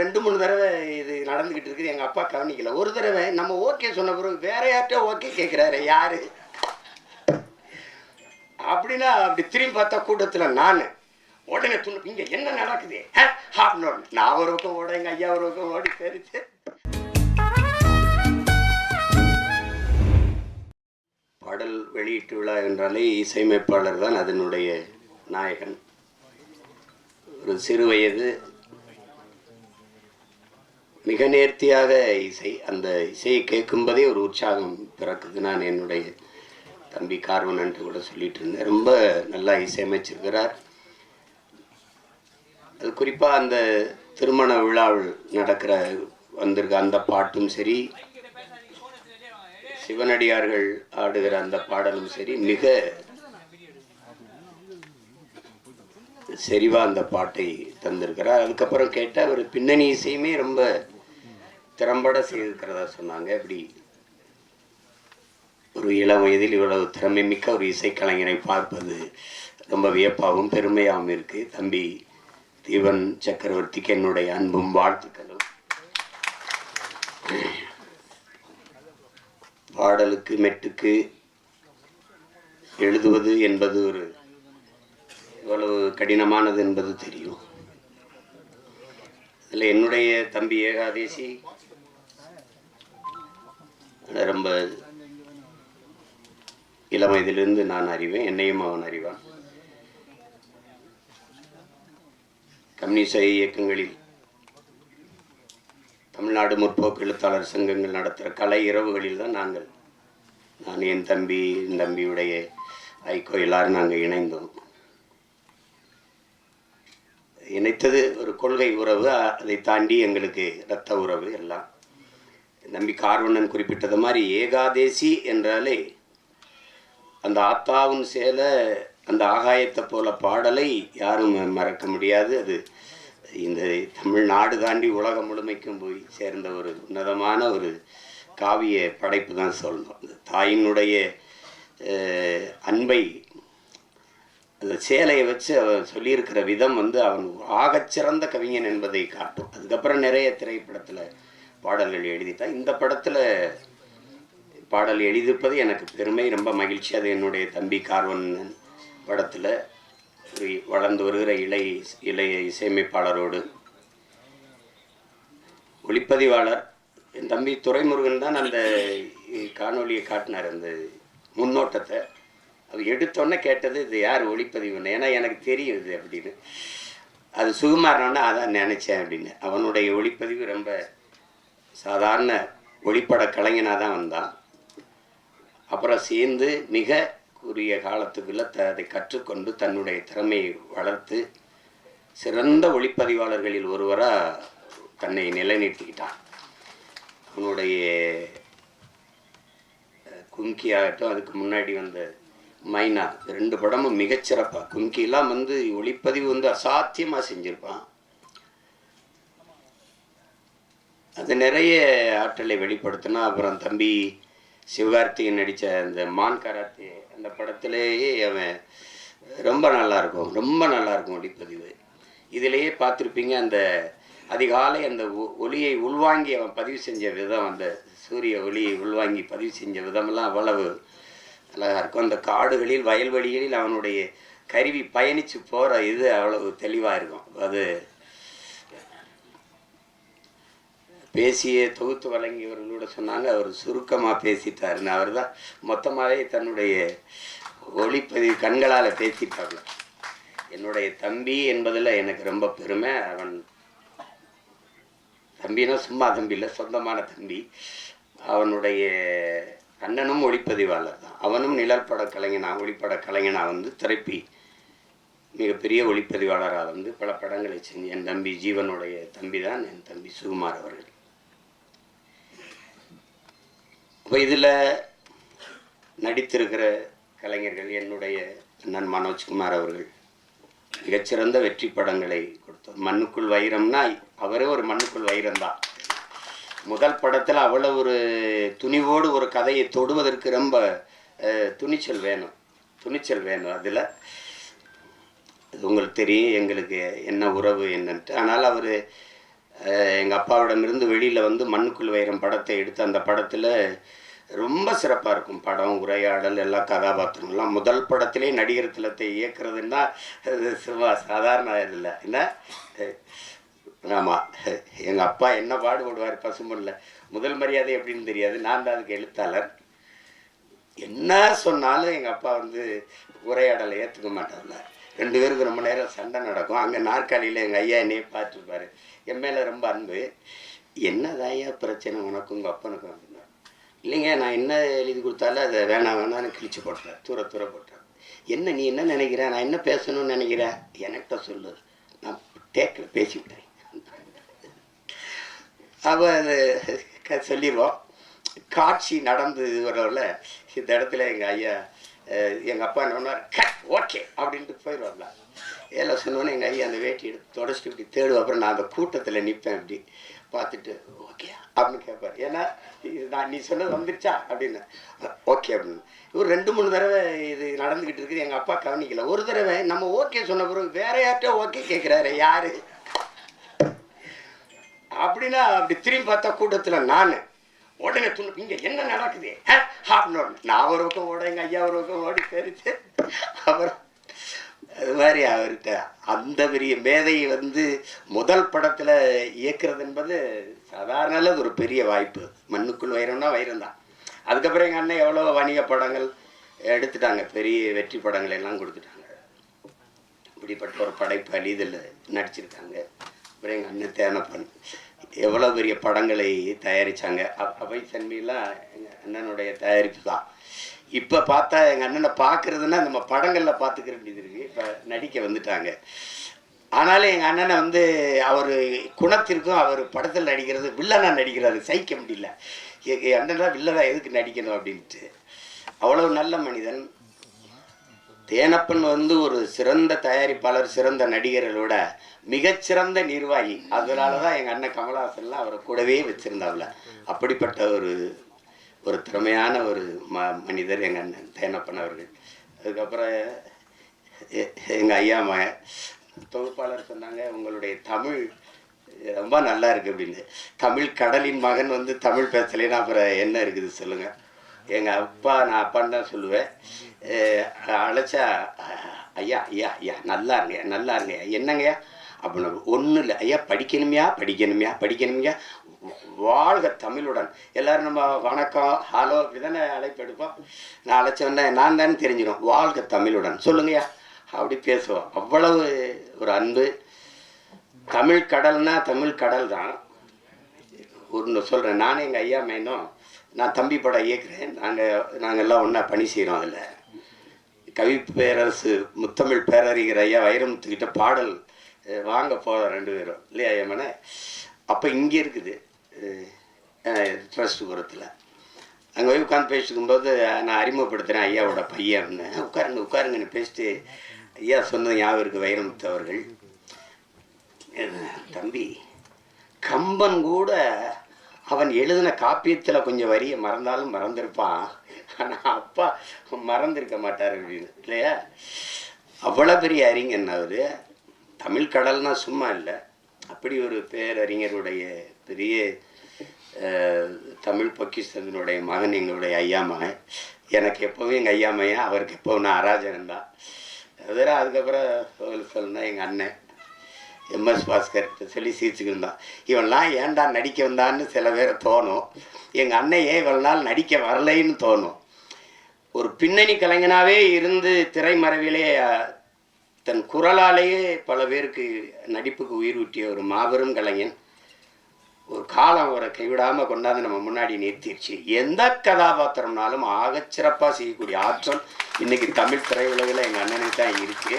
ரெண்டு மூணு தடவை இது நடந்துக்கிட்டு இருக்குது. எங்கள் அப்பா கவனிக்கல. ஒரு தடவை நம்ம ஓகே சொன்ன பிறகு வேற யார்கிட்ட ஓகே கேட்குறாரு யாரு? அப்படின்னா அப்படி திரும்பி பார்த்தா கூட்டத்தில் நான். உடனே துணு இங்கே என்ன நடக்குது? அப்படின்னு நான் ஒரு பக்கம் ஓட எங்கள் ஐயா ஒரு பக்கம் ஓடி தெரிச்சு பாடல் வெளியீட்டு விழா என்றாலே இசையமைப்பாளர் தான் அதனுடைய நாயகன். ஒரு சிறு வயது மிக நேர்த்தியாக இசை அந்த இசையை கேட்கும்போதே ஒரு உற்சாகம் பிறக்குது. நான் என்னுடைய தம்பி கார்வன் என்று கூட சொல்லிட்டு இருந்தேன் ரொம்ப நல்லா இசையமைச்சிருக்கிறார் அது குறிப்பாக அந்த திருமண விழாவில் நடக்கிற வந்திருக்க அந்த பாட்டும் சரி சிவனடியார்கள் ஆடுகிற அந்த பாடலும் சரி மிக செறிவாக அந்த பாட்டை தந்திருக்கிறார். அதுக்கப்புறம் கேட்டால் அவர் பின்னணி இசையுமே ரொம்ப திறம்பட செய்திருக்கிறதா சொன்னாங்க. இப்படி ஒரு இளம் வயதில் இவ்வளவு திறமை மிக்க ஒரு இசைக்கலைஞரை பார்ப்பது ரொம்ப வியப்பாகவும் பெருமையாகவும் இருக்கு. தம்பி தீவன் சக்கரவர்த்திக்கு என்னுடைய அன்பும் வாழ்த்துக்களும். பாடலுக்கு மெட்டுக்கு எழுதுவது என்பது ஒரு இவ்வளவு கடினமானது என்பது தெரியும். அதில் என்னுடைய தம்பி ஏகாதேசி ரொம்ப இளம் வயதிலிருந்து நான் அறிவேன் என்னையும் அவன் அறிவான். கம்யூனிச இயக்கங்களில் தமிழ்நாடு முற்போக்கு எழுத்தாளர் சங்கங்கள் நடத்துகிற கலை இரவுகளில் தான் நாங்கள் நான் என் தம்பி என் தம்பியுடைய ஐக்கோ எல்லாரும் நாங்கள் இணைந்தோம். இணைத்தது ஒரு கொள்கை உறவு அதை தாண்டி எங்களுக்கு இரத்த உறவு எல்லாம். நம்பி கார்வண்ணன் குறிப்பிட்டது மாதிரி ஏகாதேசி என்றாலே அந்த ஆத்தாவும் சேல அந்த ஆகாயத்தை போல பாடலை யாரும் மறக்க முடியாது. அது இந்த தமிழ்நாடு தாண்டி உலகம் முழுமைக்கும் போய் சேர்ந்த ஒரு உன்னதமான ஒரு காவிய படைப்பு தான் சொல்லணும். அந்த தாயினுடைய அன்பை அந்த சேலையை வச்சு அவன் சொல்லியிருக்கிற விதம் வந்து அவன் ஆகச்சிறந்த கவிஞன் என்பதை காட்டும். அதுக்கப்புறம் நிறைய திரைப்படத்தில் பாடல்கள் எழுதிட்டான் இந்த படத்தில் பாடல் எழுதியிருப்பது எனக்கு பெருமை ரொம்ப மகிழ்ச்சி. அது என்னுடைய தம்பி கார்வன் படத்தில் ஒரு வளர்ந்து வருகிற இளை இளைய இசையமைப்பாளரோடு. ஒளிப்பதிவாளர் என் தம்பி துரைமுருகன் தான் அந்த காணொளியை காட்டினார் அந்த முன்னோட்டத்தை. அது எடுத்தோன்னே கேட்டது இது யார் ஒளிப்பதிவுன்னு? ஏன்னா எனக்கு தெரியும் இது அப்படின்னு. அது சுகுமாரனோன்னா அதான் நினச்சேன் அப்படின்னு. அவனுடைய ஒளிப்பதிவு ரொம்ப சாதாரண ஒளிப்பட கலைஞனாக தான் வந்தான். அப்புறம் சேர்ந்து மிக குறுகிய காலத்துக்குள்ள த அதை கற்றுக்கொண்டு தன்னுடைய திறமையை வளர்த்து சிறந்த ஒளிப்பதிவாளர்களில் ஒருவராக தன்னை நிலைநிறுத்திக்கிட்டான். அவனுடைய கும்கியாகட்டும் கும்கி ஆகட்டும் அதுக்கு முன்னாடி வந்த மைனா ரெண்டு படமும் மிகச்சிறப்பாக கும்கிலாம் வந்து ஒளிப்பதிவு வந்து அசாத்தியமாக செஞ்சுருப்பான். அது நிறைய ஆற்றலை வெளிப்படுத்தினா அப்புறம் தம்பி சிவகார்த்திகன் நடித்த அந்த மான் கராத்தே அந்த படத்திலேயே அவன் ரொம்ப நல்லாயிருக்கும் ரொம்ப நல்லாயிருக்கும் ஒளிப்பதிவு. இதிலேயே பார்த்துருப்பீங்க அந்த அதிகாலை அந்த ஒ- ஒளியை உள்வாங்கி அவன் பதிவு செஞ்ச விதம் அந்த சூரிய ஒளியை உள்வாங்கி பதிவு செஞ்ச விதமெல்லாம் அவ்வளவு அழகாக இருக்கும் அந்த காடுகளில் வயல்வெளிகளில் அவனுடைய கருவி பயணித்து போகிற இது அவ்வளவு தெளிவாக இருக்கும் அது பேசிய தொகுத்து வழங்கியவர்களோட சொன்னாங்க. அவர் சுருக்கமாக பேசிட்டாருன்னு. அவர் தான் மொத்தமாகவே தன்னுடைய ஒளிப்பதிவு கண்களால் பேசிட்டாப்ல. என்னுடைய தம்பி என்பதில் எனக்கு ரொம்ப பெருமை. அவன் தம்பினா சும்மா தம்பி இல்லை சொந்தமான தம்பி. அவனுடைய அண்ணனும் ஒளிப்பதிவாளர் தான். அவனும் நிழற்பட கலைஞனா ஒளிப்பட கலைஞனா வந்து திரைப்பி. மிகப்பெரிய ஒளிப்பதிவாளராக வந்து பல படங்களை செஞ்சு என் தம்பி ஜீவனுடைய தம்பி தான் என் தம்பி சுகுமார் அவர்கள். இப்போ இதில் நடித்திருக்கிற கலைஞர்கள் என்னுடைய அண்ணன் மனோஜ்குமார் அவர்கள். மிகச்சிறந்த வெற்றி படங்களை கொடுத்தார். மண்ணுக்குள் வைரம்னா அவரே ஒரு மண்ணுக்குள் வைரம் தான் முதல் படத்தில் அவ்வளோ ஒரு துணிவோடு ஒரு கதையை தொடுவதற்கு ரொம்ப துணிச்சல் வேணும். துணிச்சல் வேணும் அதில். அது உங்களுக்கு தெரியும் எங்களுக்கு என்ன உறவு என்னன்ட்டு. ஆனால் அவர் எங்கள் அப்பாவிடமிருந்து வெளியில் வந்து மண்ணுக்குள் வைரம் படத்தை எடுத்து அந்த படத்தில் ரொம்ப சிறப்பாக இருக்கும். படம் உரையாடல் எல்லா கதாபாத்திரங்கள்லாம் முதல் படத்திலே நடிகர் திலத்தை இயக்குறதுன்னா சும்மா சாதாரண இல்லை. என்ன? ஆமாம் எங்கள் அப்பா என்ன பாடுபடுவார் பசும்பொன்னில் முதல் மரியாதை எப்படின்னு தெரியாது. நான் தான் அதுக்கு எழுத்தாளர். என்ன சொன்னாலும் எங்கள் அப்பா வந்து உரையாடலை ஏற்றுக்க மாட்டார்ல. ரெண்டு பேருக்கு ரொம்ப நேரம் சண்டை நடக்கும். அங்கே நாற்காலியில் எங்கள் ஐயா என்னையே பார்த்துருப்பாரு என் மேலே ரொம்ப அன்பு. என்னதாயா பிரச்சனை உனக்கும் உங்கள் அப்பனுக்கும் அப்படின்னா? இல்லைங்க நான் என்ன எழுதி கொடுத்தாலும் அதை வேணாம் வேணாம்னு கிழிச்சு போட்டேன் தூர தூர போட்டுறேன். என்ன நீ என்ன நினைக்கிற? நான் என்ன பேசணும்னு நினைக்கிறேன் என்கிட்ட சொல்லு. நான் டேக்கில் பேசிவிட்டேன். அவள் அது சொல்லிடுவோம் காட்சி நடந்து வரவில் இந்த இடத்துல எங்கள் ஐயா எங்கள் அப்பா என்ன ஓகே அப்படின்ட்டு போயிடுவாங்களா ஏல சொன்னோன்னே எங்கள் ஐயா அந்த வேட்டி எடுத்து தொடச்சிட்டு இப்படி தேடுவோம் அப்புறம் நான் அந்த கூட்டத்தில் நிற்பேன் இப்படி பார்த்துட்டு ஓகே அப்படின்னு கேட்பார் ஏன்னா இது நான் நீ சொன்னது வந்துருச்சா? அப்படின்னு. ஓகே அப்படின்னு. ஒரு ரெண்டு மூணு தடவை இது நடந்துக்கிட்டு இருக்குது எங்கள் அப்பா கவனிக்கல. ஒரு தடவை நம்ம ஓகே சொன்ன பிறகு வேற யார்கிட்ட ஓகே கேட்குறாரு யாரு? அப்படின்னா அப்படி திரும்பி பார்த்தா கூட்டத்தில் நான். உடனே துணு இங்கே என்ன நடக்குது? அப்படின்னு. நான் ஒரு பக்கம் ஓட எங்கள் ஐயா ஒரு பக்கம் ஓடி தெரிச்சு அப்புறம் அது மாதிரி அவர்கிட்ட. அந்த பெரிய மேதையை வந்து முதல் படத்தில் இயக்குறது என்பது சாதாரண ஒரு பெரிய வாய்ப்பு. மண்ணுக்குள் வைரம்னா வைரம் தான் அதுக்கப்புறம் எங்கள் அண்ணன் எவ்வளோ வணிக படங்கள் எடுத்துட்டாங்க. பெரிய வெற்றி படங்கள் எல்லாம் கொடுத்துட்டாங்க. இப்படிப்பட்ட ஒரு படைப்பு இதில் நடிச்சிருக்காங்க. அப்புறம் எங்கள் அண்ணன் தேனப்பன். எவ்வளோ பெரிய படங்களை தயாரித்தாங்க அவை சென்மையெல்லாம் எங்கள் அண்ணனுடைய தயாரிப்பு தான். இப்போ பார்த்தா எங்கள் அண்ணனை பார்க்குறதுன்னா நம்ம படங்களில் பார்த்துக்கிற வேண்டியது இருக்குது இப்போ நடிக்க வந்துட்டாங்க. ஆனாலும் எங்கள் அண்ணனை வந்து அவர் குணத்திற்கும் அவர் படத்தில் நடிக்கிறது வில்லனா நடிக்கிறாரு. சகிக்க முடியல. எ- என் அண்ணனா வில்லனா எதுக்கு நடிக்கணும் அப்படின்ட்டு. அவ்வளோ நல்ல மனிதன். தேனப்பன் வந்து ஒரு சிறந்த தயாரிப்பாளர் சிறந்த நடிகர்களோட மிகச்சிறந்த நிர்வாகி. அதனால தான் எங்கள் அண்ணன் கமலஹாசன்லாம் அவரை கூடவே வச்சுருந்தாப்புல. அப்படிப்பட்ட ஒரு ஒரு திறமையான ஒரு ம மனிதர் எங்கள் அண்ணன் தேனப்பன் அவர்கள். அதுக்கப்புறம் எங்கள் ஐயா ம தொகுப்பாளர் சொன்னாங்க உங்களுடைய தமிழ் ரொம்ப நல்லா இருக்கு அப்படின்னு. தமிழ் கடலின் மகன் வந்து தமிழ் பேசலைன்னா அப்புறம் என்ன இருக்குது சொல்லுங்கள் எங்கள் அப்பா நான் அப்பான்னு தான் சொல்லுவேன். அழைச்சா ஐயா ஐயா ஐயா நல்லா இருங்க நல்லா இருங்க என்னங்கய்யா? அப்படின்னு ஒன்றும் இல்லை. ஐயா படிக்கணுமையா? படிக்கணுமையா? படிக்கணுமையா? வாழ்க தமிழுடன். எல்லாரும் நம்ம வணக்கம் ஹலோ இப்படிதானே அழைப்பு எடுப்போம். நான் அழைச்சோன்னே நான் தானே தெரிஞ்சிடும் வாழ்க தமிழுடன். சொல்லுங்கய்யா. அப்படி பேசுவோம். அவ்வளவு ஒரு அன்பு. தமிழ் கடல்னா தமிழ் கடல் தான் ஒன்று சொல்கிறேன் நானே எங்கள் ஐயா மேனும் நான் தம்பி படம் இயக்குறேன். நாங்கள் நாங்கள் எல்லாம் ஒன்றா பணி செய்கிறோம் அதில். கவி பேரரசு முத்தமிழ் பேரறிஞர் ஐயா வைரமுத்துக்கிட்ட பாடல் வாங்க போகிறோம் ரெண்டு பேரும். இல்லையா ஐயம்மனே அப்போ இங்கே இருக்குது ட்ரஸ்ட்டுபுரத்தில் அங்கே போய் உட்காந்து பேசிட்டு போது நான் அறிமுகப்படுத்துகிறேன் ஐயாவோட பையன்னு. உட்காருங்க உட்காருங்கன்னு பேசிட்டு ஐயா சொன்னது ஞாபகம் இருக்குது வைரமுத்து அவர்கள். தம்பி கம்பன் கூட அவன் எழுதின காப்பியத்தில் கொஞ்சம் வரியை மறந்தாலும் மறந்திருப்பான். ஆனால் அப்பா மறந்திருக்க மாட்டார் அப்படின்னு இல்லையா? அவ்வளோ பெரிய அறிஞன் அவர்? தமிழ் கடல்னா சும்மா இல்லை. அப்படி ஒரு பேரறிஞருடைய பெரிய தமிழ் பொக்கிஷத்தினுடைய மகன் எங்களுடைய ஐயா மகன். எனக்கு எப்போவும் எங்கள் ஐயா மையன் அவருக்கு எப்போவும் நான் அராஜகன் தான். அதுக்கப்புறம் சொல்ல சொல்லணும்னா எங்கள் அண்ணன். எம்எஸ் பாஸ்கர் சொல்லி சிரிச்சுக்கிருந்தான் இவன்லாம் ஏன்டா நடிக்க வந்தான்னு சில பேர் தோணும். எங்கள் அண்ணன் ஏன் இவ்வளோ நாள் நடிக்க வரலைன்னு தோணும். ஒரு பின்னணி கலைஞனாகவே இருந்து திரைமறைவிலே தன் குரலாலேயே பல பேருக்கு நடிப்புக்கு உயிர் ஊட்டிய ஒரு மாபெரும் கலைஞன் ஒரு காலம் அவரை கைவிடாமல் கொண்டாந்து நம்ம முன்னாடி நிறுத்திடுச்சு எந்த கதாபாத்திரம்னாலும் ஆகச் சிறப்பாக செய்யக்கூடிய ஆற்றல் இன்றைக்கி தமிழ் திரையுலகில் எங்கள் அண்ணனுக்கு தான் இருக்குது